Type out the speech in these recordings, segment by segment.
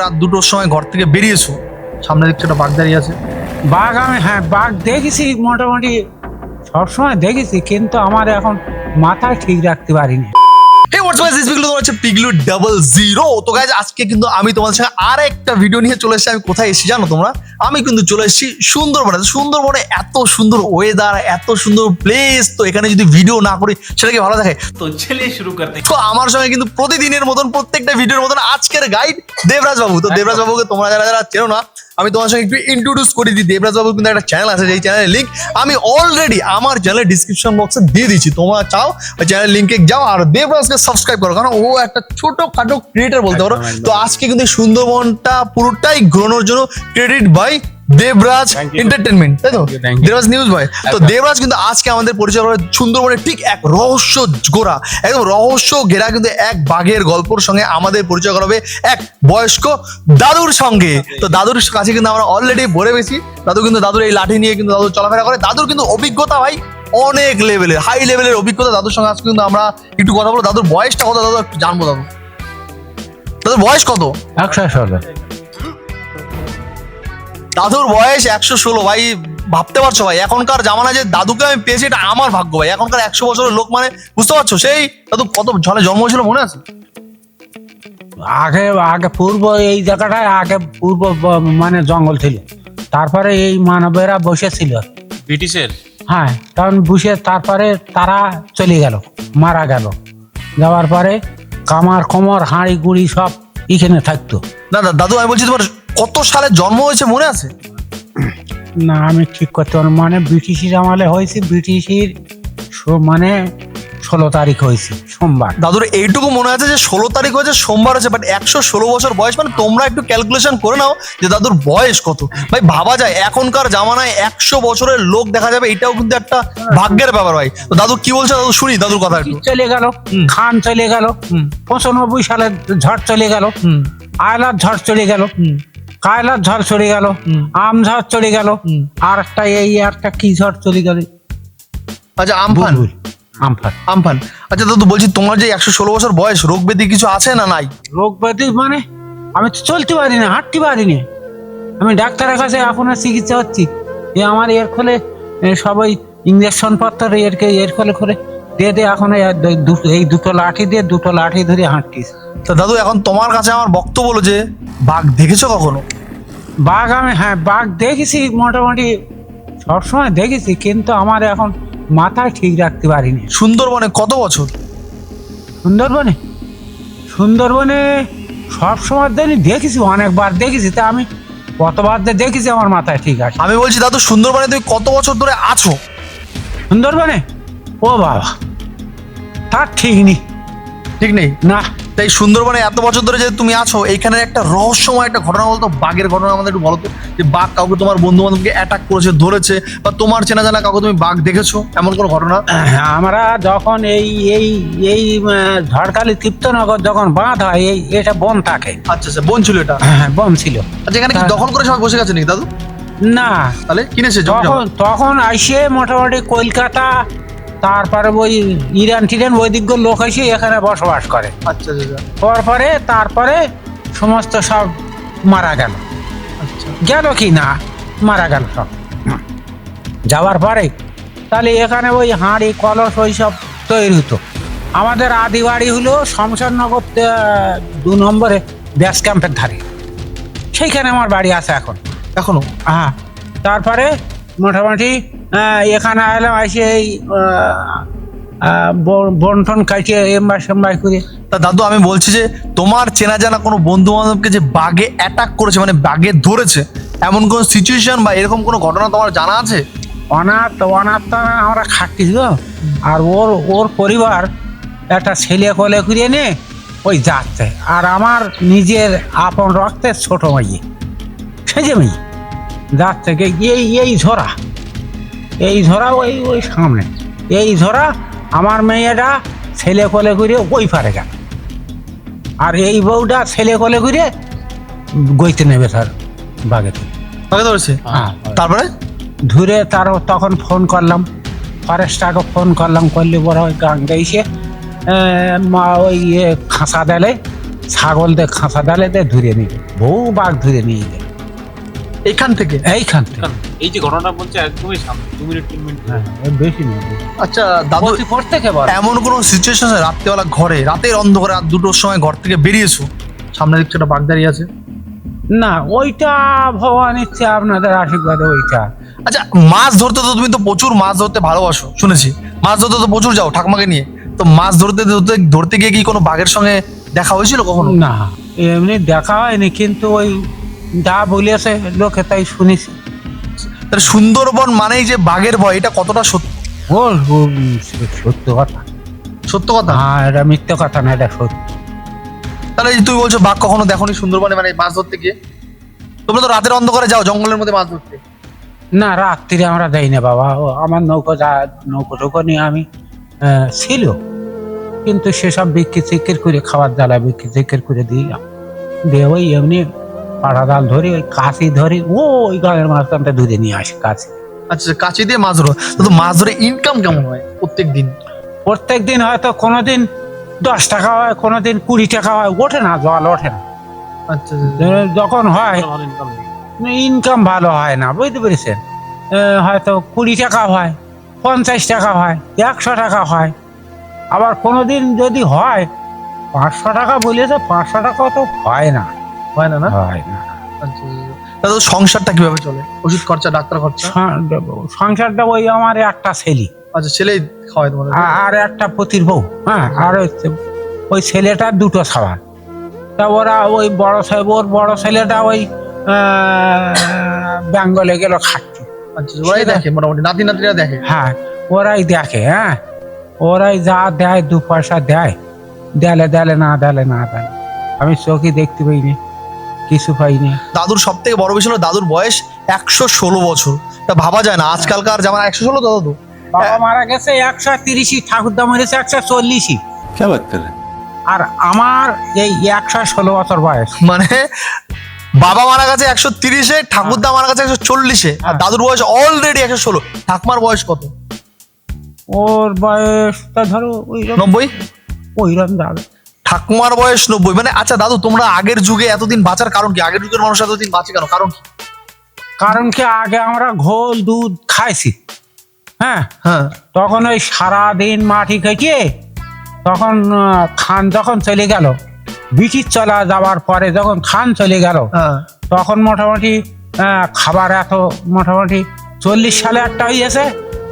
রাত দুটোর সময় ঘর থেকে বেরিয়েছো। সামনে দেখছ একটা বাঘ দাঁড়িয়ে আছে। বাঘ আমি হ্যাঁ বাঘ দেখেছি মোটামুটি সবসময় দেখেছি কিন্তু আমার এখন মাথায় ঠিক রাখতে পারিনি। আমার সঙ্গে কিন্তু প্রতিদিনের মতন, প্রত্যেকটা ভিডিওর মতন আজকের গাইড দেবরাজ বাবু। তো দেবরাজ বাবুকে তোমরা যারা যারা চেনো না, আমি তোমার সঙ্গে একটু ইন্ট্রোডিউস করে দিই। দেবরাজ বাবু কিন্তু একটা চ্যানেল আছে, যেই চ্যানেলের লিঙ্ক আমি অলরেডি আমার চ্যানেলের ডিসক্রিপশন বক্সে দিয়ে দিচ্ছি তোমরা চাও চ্যানেল লিঙ্কে যাও, আর দেবরাজকে করো কারণ ও একটা ছোট খাটো ক্রিয়েটার বলতে পারো। তো আজকে কিন্তু সুন্দরবনটা পুরোটাই ঘোরানোর জন্য ক্রেডিট বাই দেবরাজ এন্টারটেনমেন্ট তাই তো. দেবরাজ নিউজ ভাই তো দেবরাজ কিন্তু আজকে আমাদের পরিচয় করে সুন্দরবনের ঠিক এক রহস্য গোড়া একদম রহস্য ঘেরা কিন্তু এক বাঘের গল্পর সঙ্গে আমাদের পরিচয় করাবে এক বয়স্ক দাদুর সঙ্গে। তো দাদুর কাছে কিন্তু আমরা অলরেডি ভরে বেশি দাদু কিন্তু দাদুর এই লাঠি নিয়ে কিন্তু দাদু চলাফেরা করে। দাদুর কিন্তু অভিজ্ঞতা ভাই অনেক লেভেলের হাই লেভেলের অভিজ্ঞতা দাদুর সঙ্গে আজকে কিন্তু আমরা একটু কথা বলব। দাদুর বয়সটা কত? দাদু একটু জানব দাদু। দাদুর বয়স কত? একশো ষোলো দাদুর বয়স একশো ষোলো। ভাই ভাবতে পারছ ভাই এখনকার জামানায় যে দাদুকে আমি পেয়েছি এটা আমার ভাগ্য ভাই। এখনকার একশো বছরের লোক মানে বুঝতে পারছ? সেই দাদু কত ঝলে জন্ম হয়েছিল মনে আছে? আগে আগে পূর্ব এই জায়গাটায় আগে পূর্ব মানে জঙ্গল ছিল। তারপরে এই মানবেরা বসেছিল ব্রিটিশের? হ্যাঁ তখন বুঝে তারপরে তারা চলে গেল মারা গেল। যাওয়ার পরে কামার কমর হাঁড়ি গুড়ি সব এখানে থাকতো। দাদা না দাদু আমি বলছি তোমার কত সালে জন্ম হয়েছে মনে আছে? না আমি ঠিক করতে পারব মানে ব্রিটিশের আমলে হয়েছে ব্রিটিশের মানে ষোলো তারিখ হয়েছে সোমবার। দাদুর এইটুকু মনে আছে যে ষোলো তারিখ হয়েছে সোমবার হয়েছে বাট একশো ষোলো বছর বয়স মানে তোমরা একটু ক্যালকুলেশন করে নাও যে দাদুর বয়স কত। ভাই ভাবা যায় এখনকার জামানায় একশো বছরের লোক দেখা যাবে এটাও কিন্তু একটা ভাগ্যের ব্যাপার ভাই। তো দাদু কি বলছে? দাদু শুনি দাদুর কথা একটু। চলে গেল। খান চলে গেল। পঁচানব্বই সালে ঝড় চলে গেল আয়লার ঝড় চলে গেল কায়লার ঝড় চলে গেল। আম ঝড় চলে গেল আর একটা এই একটা কি ঝড় চলে গেল। আচ্ছা আমফান আমফান। আমফান। আচ্ছা দাদু বলছি তোমার যে একশো ষোলো বছর বয়স রোগ ব্যাধি কিছু আছে না নাই? রোগ ব্যাধি মানে? আমি তো চলতে পারি না হাঁটতে পারি না। আমি ডাক্তারের কাছে আপনার চিকিৎসা হচ্ছি। এ আমার এর ফলে সবাই ইঞ্জেকশন পত্র এরকে এর ফলে করে দিয়ে দিয়ে এখন এই দুটো লাঠি দিয়ে দুটো লাঠি ধরে হাঁটতিস তা দাদু এখন তোমার কাছে আমার বক্তব্য হলো যে বাঘ দেখেছ কখনো? বাঘ আমি হ্যাঁ বাঘ দেখেছি মোটামুটি সবসময় দেখেছি কিন্তু আমার এখন মাথায় ঠিক রাখতে পারিনি। সুন্দরবনে কত বছর? সুন্দরবনে? সুন্দরবনে সব সময় দিনই দেখেছি অনেকবার দেখেছি তা আমি কতবার যে দেখেছি আমার মাথায় ঠিক আছে। আমি বলছি দাদু সুন্দরবনে তুমি কত বছর ধরে আছো? সুন্দরবনে? ও বাবা তার ঠিক নেই। ঠিক নেই? না তাই সুন্দরবনে এত বছর ধরে যে তুমি আছো এইখানে একটা রহস্যময় একটা ঘটনা বলতো বাঘের ঘটনা আমাদের একটু বলো তো যে বাঘ কাউকে তোমার বন্ধু বান্ধবকে অ্যাটাক করেছে ধরেছে বা তোমার চেনা জানা কাউকে তুমি বাঘ দেখেছ? এমন কোনো ঘটনা? আমরা যখন এই এই এই ঝড়খালি তৃপ্তনগর যখন বাঁধ হয় এই এটা বন থাকে। আচ্ছা আচ্ছা বন ছিল এটা? হ্যাঁ বন ছিল। আচ্ছা এখানে কি দখল করে সবাই বসে গেছে নাকি দাদু? না। তাহলে কিনেছে তখন তখন আসে মোটামুটি কলকাতা তারপরে ওই ইরান টিরান ওই দিক লোক এসে এখানে বসবাস করে। আচ্ছা আচ্ছা তারপরে তারপরে সমস্ত সব মারা গেল। আচ্ছা। গেল কি না? মারা গেল সব। যাওয়ার পরে তাহলে এখানে ওই হাঁড়ি কলস ওই সব তৈরি হতো। আমাদের আদি বাড়ি হলো শমশাননগর আহ, দু নম্বরে ব্যাস ক্যাম্পের ধারে। সেইখানে আমার বাড়ি আছে এখন। এখনও? হ্যাঁ। তারপরে মোটামুটি এখানে এলাম এসে এই বন্টন কাটিয়ে এমবাই সেম্বাই করে। তা দাদু আমি বলছি যে তোমার চেনা জানা কোনো বন্ধু বান্ধবকে যে বাঘে অ্যাটাক করেছে মানে বাঘে ধরেছে এমন কোনো সিচুয়েশন বা এরকম কোনো ঘটনা তোমার জানা আছে? অনাথ অনাথ আমরা খাটছি গো আর ওর ওর পরিবার একটা ছেলে কোলে ঘুরিয়ে নে ওই যাচ্ছে। আর আমার নিজের আপন রক্তের ছোট মেয়ে সেজে মেয়ে যাচ্ছে এই এই ঝরা। এই ঝরা ওই ওই সামনে। এই ঝরা আমার মেয়েটা ছেলে কোলে ঘুরিয়ে ওই পারে গেল। আর এই বউটা ছেলে কোলে ঘুরিয়ে গইতে নেবে তার বাগেতে বাঘে ধরেছে? হ্যাঁ। তারপরে? ধরে তার তখন ফোন করলাম। ফরেস্টটাকে ফোন করলাম করলে বড় ওই গান গাইছে। মা ওই ইয়ে খাঁচা দিলে ছাগল দিয়ে খাঁচা ডালে দিয়ে ধরে নিয়ে যায়। বহু বাঘ ধরে নিয়ে যায় এইখান থেকে? এইখান থেকে। এই যে ঘটনাটা বলছে একদমই সামনে দু মিনিট তিন মিনিট। হ্যাঁ, বেশি আচ্ছা দাদু বলে এমন কোন সিচুয়েশন রাত্রেবেলা ঘরে? রাতের অন্ধকারে রাত দুটোর সময় ঘর থেকে বেরিয়েছো? সামনে দিকটা একটা বাঘ দাঁড়িয়ে আছে। না ওইটা ভগবান ইচ্ছে আপনাদের আশীর্বাদে ওইটা। আচ্ছা মাছ ধরতে তো তুমি তো প্রচুর মাছ ধরতে ভালোবাসো শুনেছি। মাছ ধরতে তো প্রচুর যাও ঠাকুমাকে নিয়ে। তো মাছ ধরতে ধরতে ধরতে গিয়ে কি কোনো বাঘের সঙ্গে দেখা হয়েছিল কখনো? না এমনি দেখা হয়নি কিন্তু ওই যা বলেছে লোকে তাই শুনেছি। তাহলে সুন্দরবন মানেই যে বাঘের ভয় এটা কতটা সত্য ও সত্য কথা। সত্য কথা? হ্যাঁ এটা মিথ্যে কথা না এটা সত্য। তাহলে তুমি বলছো বাঘ কখনো দেখোনি সুন্দরবনে মানে মাছ ধরতে গিয়ে? তোমরা তো রাতের অন্ধকারে যাও জঙ্গলের মধ্যে মাছ ধরতে। না রাত্রিরে আমরা যাই না বাবা। ও আমার নৌকো যা নৌকো টৌকো নিয়ে আমি ছিল। কিন্তু সেসব বিক্রি চিকির করে খাবার জ্বালা বিক্রি চিকির করে দিলাম। দিয়ে ওই এমনি পাড়া জাল ধরি ওই কাশি ধরি ও ওই গাঁয়ের মাঝখানটা ধরে নিয়ে আসি কাছে। আচ্ছা কাঁচি দিয়ে মাছ ধরো তো মাছ ধরে ইনকাম কেমন হয় প্রত্যেক দিন প্রত্যেক দিন হয়তো কোনোদিন দশ টাকা হয় কোনোদিন কুড়ি টাকা হয় ওঠে না জল ওঠে না। আচ্ছা যখন হয় ইনকাম ইনকাম ভালো হয় না বুঝতে পেরেছেন? হয়তো কুড়ি টাকা হয় পঞ্চাশ টাকা হয় একশো টাকা হয়। আবার কোনোদিন যদি হয় পাঁচশো টাকা বলেছে পাঁচশো টাকা তো হয় না। হয় না না? হয়। না আচ্ছা তাহলে তো সংসারটা কীভাবে চলে? ওষুধ খরচা ডাক্তার খরচা? সংসারটা ওই আমার একটা ছেলে। আচ্ছা ছেলেই খাওয়ায় তোমাদের আর একটা পতির বউ হ্যাঁ? আর হচ্ছে ওই ছেলেটার দুটো সবার তা ওরা ওই বড় ছেলে ওর বড় ছেলেটা ওই বেঙ্গলে গেল খাটতে। আচ্ছা ওরাই দেখে মোটামুটি নাতি নাতিরা দেখে। হ্যাঁ ওরাই দেখে হ্যাঁ? ওরাই যা দেয় দু পয়সা দেয়। দেলে দেলে না দেলে না দেলে। আমি চোখে দেখতে পাইনি। কিছু পাইনি। দাদুর সব থেকে বড় বিষয় হলো দাদুর বয়স একশো ষোলো বছর। তা ভাবা যায় না আজকালকার যেমন একশো ষোলো তো দাদু? বাবা মারা গেছে একশো তিরিশই ঠাকুর দাম হয়েছে একশো চল্লিশই আর আমার এই একশো ষোলো বছর বয়স। মানে বাবা মারা গেছে একশো তিরিশে ঠাকুরদা মারা গেছে একশো চল্লিশে আর হ্যাঁ। দাদুর বয়স অলরেডি একশো ষোলো। ঠাকুমার বয়স কত? ওর বয়স তা ধরো ওই নব্বই? ওইরকম দাদা। ঠাকুমার বয়স নব্বই। মানে আচ্ছা দাদু তোমরা আগের যুগে এতদিন বাঁচার কারণ কি? আগের যুগের মানুষ এতদিন বাঁচে কেন? কারণ কি? কারণ কি আগে আমরা ঘোল দুধ খাইছি। হ্যাঁ? হ্যাঁ। তখন ওই সারাদিন মাটি কেটে তখন খান যখন চলে গেল ব্রিটিশ চলা যাওয়ার পরে যখন খান চলে গেল হ্যাঁ। তখন মোটামুটি খাবার এত মোটামুটি চল্লিশ সালে একটা হয়েছে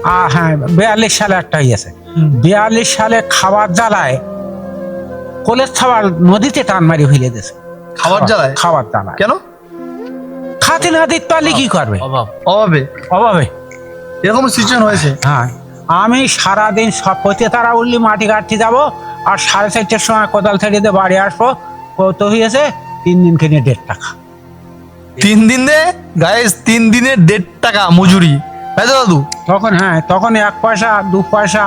আর হ্যাঁ বিয়াল্লিশ সালে একটা হুম। বিয়াল্লিশ সালে খাবার জ্বালায় কলেজ খাবার নদীতে টান মারি ফেলে দিয়েছে খাবার জ্বালায়? খাবার জ্বালায়। কেন? খাতে না দিতে পারলে কি করবে? অভাব। অভাবে। অভাবে? এরকম সিচুয়েশন হয়েছে? হ্যাঁ। আমি সারাদিন সব পথে তারা উঠলি মাটি কাটতে যাব আর সাড়ে চারটের সময় কোদাল ছেড়ে দিয়ে বাড়ি আসব। কত হয়েছে? তিন দিন কিনে দেড় টাকা। তিন দিনে গাইস তিন দিনে দেড় টাকা মজুরি। তাই তো দাদু? তখন হ্যাঁ তখন এক পয়সা দু পয়সা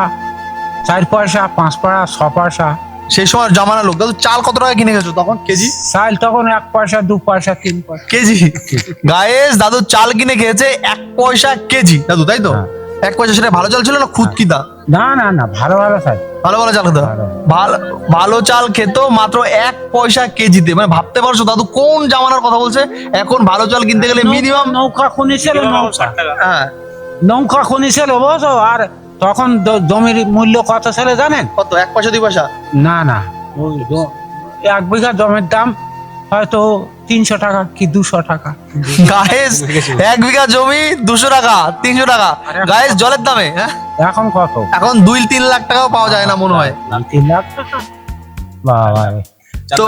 চার পয়সা পাঁচ পয়সা ছ পয়সা। সেই সময় জামানা লোক। দাদু চাল কত টাকা কিনে গেছো তখন? কেজি? চাল তখন এক পয়সা দু পয়সা তিন পয়সা। কেজি? গায়েস দাদু চাল কিনে খেয়েছে এক পয়সা কেজি। দাদু তাই তো? হ্যাঁ। এক পয়সা সেটা ভালো চাল ছিল না খুদকিদা না না না ভালো ভালো চাল। ভালো ভালো চাল খেতো? ভালো। ভালো চাল খেত মাত্র এক পয়সা কেজিতে। মানে ভাবতে পারছ দাদু কোন জামানার কথা বলছে? এখন ভালো চাল কিনতে গেলে মিনিমাম নৌকা খুনি ছিল নৌকা। হ্যাঁ। নৌকা খুনি ছিল বুঝো? আর তখন দ- জমির মূল্য কত ছিল জানেন? কত? এক পয়সা দুই পয়সা? না না। ওই জ- এক বিঘা জমির দাম হয়তো তিনশো টাকা কি দুশো টাকা। গায়েস এক বিঘা জমি দুশো টাকা তিনশো টাকা। গায়েস জলের দামে হ্যাঁ? এখন কত? এখন দুই তিন লাখ টাকাও পাওয়া যায় না মনে হয়। তিন লাখ? টাকা বাবা রে। তো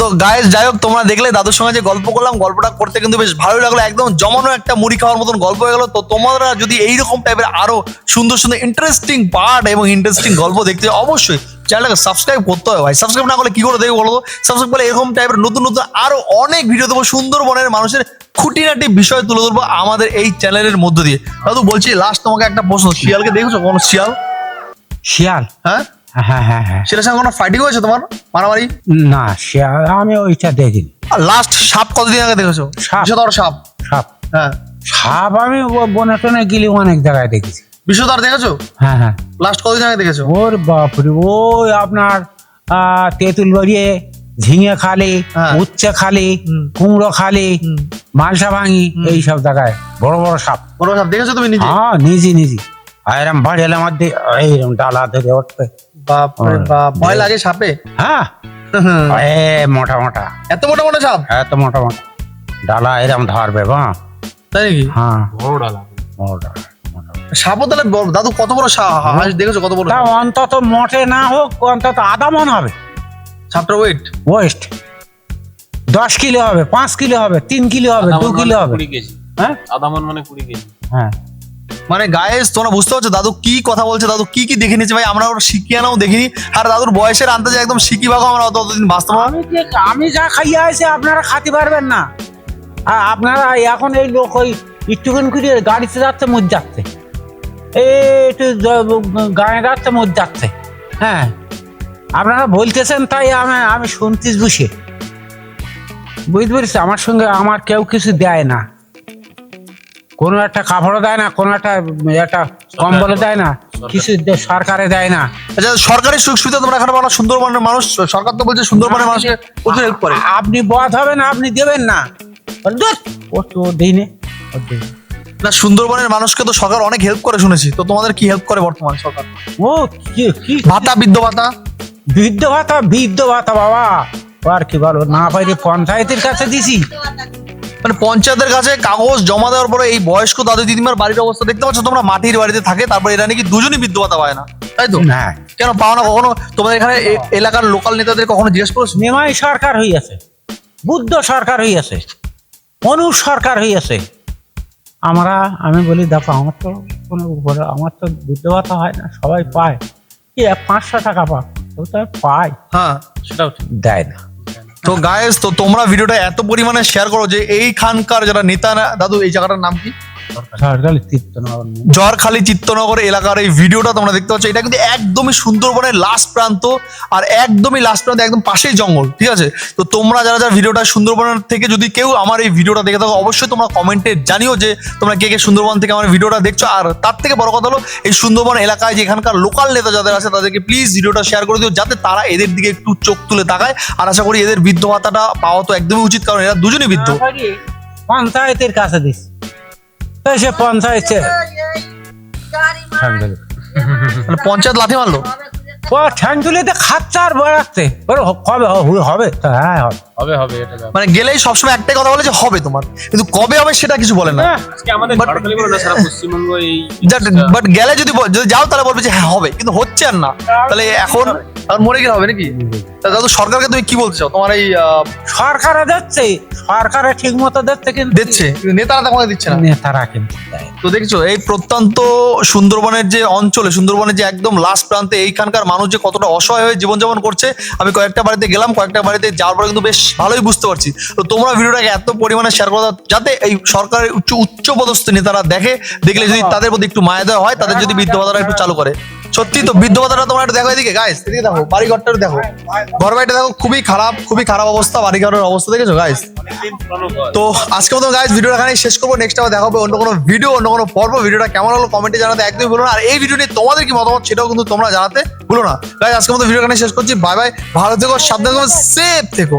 তো গায়েস যাই হোক তোমরা দেখলে দাদুর সঙ্গে যে গল্প করলাম গল্পটা করতে কিন্তু বেশ ভালো লাগল। একদম জমানো একটা মুড়ি খাওয়ার মতন গল্প হয়ে গেল। তো তোমরা যদি এইরকম টাইপের আরও সুন্দর সুন্দর ইন্টারেস্টিং পার্ট এবং ইন্টারেস্টিং গল্প দেখতে অবশ্যই চ্যানেলটাকে সাবস্ক্রাইব করতে হবে ভাই। সাবস্ক্রাইব না করলে কি করে দেখবে বলো সাবস্ক্রাইব করলে এরকম টাইপের নতুন নতুন আরও অনেক ভিডিও দেবো। সুন্দরবনের মানুষের খুঁটিনাটি বিষয় তুলে ধরবো আমাদের এই চ্যানেলের মধ্য দিয়ে। দাদু বলছি লাস্ট তোমাকে একটা প্রশ্ন শিয়ালকে দেখেছ কোনো শিয়াল? শিয়াল? হ্যাঁ? হ্যাঁ হ্যাঁ হ্যাঁ। সেটার সঙ্গে কোনো ফাইটিং হয়েছে তোমার? মারামারি? না শিয়াল আমি ওইটা দেখিনি। আর লাস্ট সাপ কতদিন আগে দেখেছ? সাপ। বিষধর সাপ। সাপ। হ্যাঁ। সাপ আমি বনে টনে গেলি অনেক জায়গায় দেখেছি। বিষধর দেখেছ? হ্যাঁ হ্যাঁ। লাস্ট কতদিন আগে দেখেছ? ওর বাপরে ওই আপনার তেঁতুল বাড়িয়ে ঝিঙে খালি হ্যাঁ। উচ্ছে খালি কুমড়ো খালি মালসা ভাঙি হুম। এই সব জায়গায় বড় বড় সাপ। বড় সাপ দেখেছ তুমি নিজে? হ্যাঁ নিজে নিজে। আর এরম বাড়িয়ালের মধ্যে এইরকম ডালা ধরে উঠবে। বাপরে হ্যাঁ। বাপ ভয় লাগে সাপে? হ্যাঁ। এ মোটা মোটা। এত মোটা মোটা সাপ? এত মোটা মোটা। ডালা এরম ধরবে বা তাই নাকি? হ্যাঁ। বড় ডালা। মোটা মোটা। সাপও তাহলে দাদু কত বড় হাঁস দেখেছ কত বড় অন্তত মোটে না হোক অন্তত আধা মন হবে। সাপটার ওয়েট ওয়েস্ট দশ কিলো হবে পাঁচ কিলো হবে তিন কিলো হবে দু কিলো মানে হবে। হ্যাঁ? আধা মন মানে কুড়ি কেজি। হ্যাঁ। মানে গায়েস তোমরা বুঝতে পারছ, দাদু কি কথা বলছে, দাদু কি কি দেখে নিয়েছে, ভাই? আমরা ওর শিখিয়ানাও দেখিনি। আর দাদুর বয়সের আন্দাজে একদম শিখি ভাগো আমরা অত অতদিন বাঁচতে পারব আমি যে আমি যা খাইয়া আছি আপনারা খাতে পারবেন না। আর আপনারা এখন এই লোক ওই একটুখান করে গাড়িতে যাচ্ছে মুখ যাচ্ছে। একটু গায়ে যাচ্ছে মুখ যাচ্ছে। হ্যাঁ। আপনারা বলতেছেন তাই আমি আমি শুনতিস বসে বুঝতে পেরেছি? আমার সঙ্গে আমার কেউ কিছু দেয় না। কোনো একটা কাপড়ও দেয় না কোনো একটা একটা কম্বলও দেয় না কিছু সরকারে দেয় না। আচ্ছা সরকারি সুযোগ সুবিধা তোমরা এখানে না সুন্দরবনের মানুষ সরকার তো বলছে সুন্দরবনের মানুষকে প্রচুর হেল্প করে। আপনি বধ হবেন আপনি দেবেন না। ও তো দিই নে নে।" না সুন্দরবনের মানুষকে তো সরকার অনেক হেল্প করে শুনেছি। তো তোমাদের কি হেল্প করে বর্তমানে সরকার? ও কি কি? ভাতা বৃদ্ধ ভাতা? বৃদ্ধ ভাতা বৃদ্ধ ভাতা বাবা। আর কি বলব না পাইলে পঞ্চায়েতের কাছে দিছি। মানে পঞ্চায়েতের কাছে কাগজ জমা দেওয়ার পরে এই বয়স্ক দাদু দিদিমার বাড়ির অবস্থা দেখতে পাচ্ছ? তোমরা মাটির বাড়িতে থাকে তারপর এরা নাকি দুজনই বৃদ্ধ ভাতা পায় না। তাই তো? না কেন পাও না কখনো? তোমাদের এখানে এলাকার লোকাল নেতাদের কখনো জিজ্ঞেস করেছ? নিমাই সরকার হইয়াছে বুদ্ধ সরকার হইয়াছে অনু সরকার হইয়াছে। আমরা আমি বলি দেখো আমার তো কোনো উপরে আমার তো বুদ্ধ ভাতা হয় না সবাই পায়। কি পাঁচশো টাকা পা ও তো পায়। হ্যাঁ। সেটাও দেয় না। তো গায়েস তো তোমরা ভিডিওটা এত পরিমাণে শেয়ার করো যে এইখানকার যারা নেতা দাদু, এই জায়গাটার নাম কি। জরখালি চিত্তনগর এলাকার এই ভিডিওটা তোমরা দেখতে পাচ্ছ এটা কিন্তু একদমই সুন্দরবনের লাস্ট প্রান্ত আর একদমই লাস্ট প্রান্ত একদম পাশেই জঙ্গল ঠিক আছে? তো তোমরা যারা যারা ভিডিওটা সুন্দরবনের থেকে যদি কেউ আমার এই ভিডিওটা দেখে থাকো অবশ্যই তোমরা কমেন্টে জানিও যে তোমরা কে কে সুন্দরবন থেকে আমার ভিডিওটা দেখছ। আর তার থেকে বড় কথা হলো এই সুন্দরবন এলাকায় যে এখানকার লোকাল নেতা যাদের আছে তাদেরকে প্লিজ ভিডিওটা শেয়ার করে দিও যাতে তারা এদের দিকে একটু চোখ তুলে তাকায়। আর আশা করি এদের বৃদ্ধ ভাতাটা পাওয়া তো একদমই উচিত কারণ এরা দুজনই বৃদ্ধ। পঞ্চায়েতের কাছে দিস। সে পঞ্চায়েত মানে পঞ্চায়েত লাথি মারলো? ও ঠ্যাং তুলিতে খাচ্ছে আর বেড়াচ্ছে ওর কবে হবে? হ্যাঁ হবে। হবে হবে এটা মানে গেলেই সবসময় একটাই কথা বলে যে হবে তোমার। কিন্তু কবে হবে সেটা কিছু বলে না। হ্যাঁ, আজকে আমাদের ঝড়খালি বলে না সারা পশ্চিমবঙ্গ এই বাট গেলে যদি বল- যদি যাও তাহলে বলবে যে হ্যাঁ হবে। কিন্তু হচ্ছে আর না। তাহলে এখন আর মরে গেলে হবে নাকি? তা দাদু সরকারকে তুমি কি বলতে চাও? তোমার এই আহ, সরকারে দিচ্ছে সরকারে ঠিক মতো দিচ্ছে কিন্তু দিচ্ছে? নেতারা তো দিচ্ছে না? নেতারা কিন্তু তো দেখছ এই প্রত্যন্ত সুন্দরবনের যে অঞ্চলে সুন্দরবনের যে একদম লাস্ট প্রান্তে এইখানকার মানুষ যে কতটা অসহায় হয়ে জীবনযাপন করছে আমি কয়েকটা বাড়িতে গেলাম কয়েকটা বাড়িতে যাওয়ার পরে কিন্তু বেশ ভালোই বুঝতে পারছি। তো তোমরা ভিডিওটাকে এত পরিমাণে শেয়ার করো যাতে এই সরকারের উচ্চ উচ্চ পদস্থ নেতারা দেখে দেখলে যদি তাদের প্রতি একটু মায়া দেওয়া হয় তাদের যদি বৃদ্ধ ভাতাটা একটু চালু করে। সত্যি তো বৃদ্ধ ভাতাটা তোমরা একটু দেখো এদিকে গাইস এদিকে দেখো বাড়ি ঘরটা দেখো। ঘর বাড়িটা দেখো খুবই খারাপ খুবই খারাপ অবস্থা বাড়ি ঘরের অবস্থা দেখেছ গাইস। তো আজকে মতো গাইস ভিডিওটা এখানে শেষ করব। নেক্সট আবার দেখা হবে অন্য কোনো ভিডিও অন্য কোনো পর্ব। ভিডিওটা কেমন হলো কমেন্টে জানাতে একদমই ভুলো না। আর এই ভিডিও নিয়ে তোমাদের কি মতামত সেটাও কিন্তু তোমরা জানাতে ভুলো না। গাইজ আজকে মতো ভিডিও এখানে শেষ করছি। বাই বাই ভালো থেকো সাবধানে থেকো সেফ থেকো।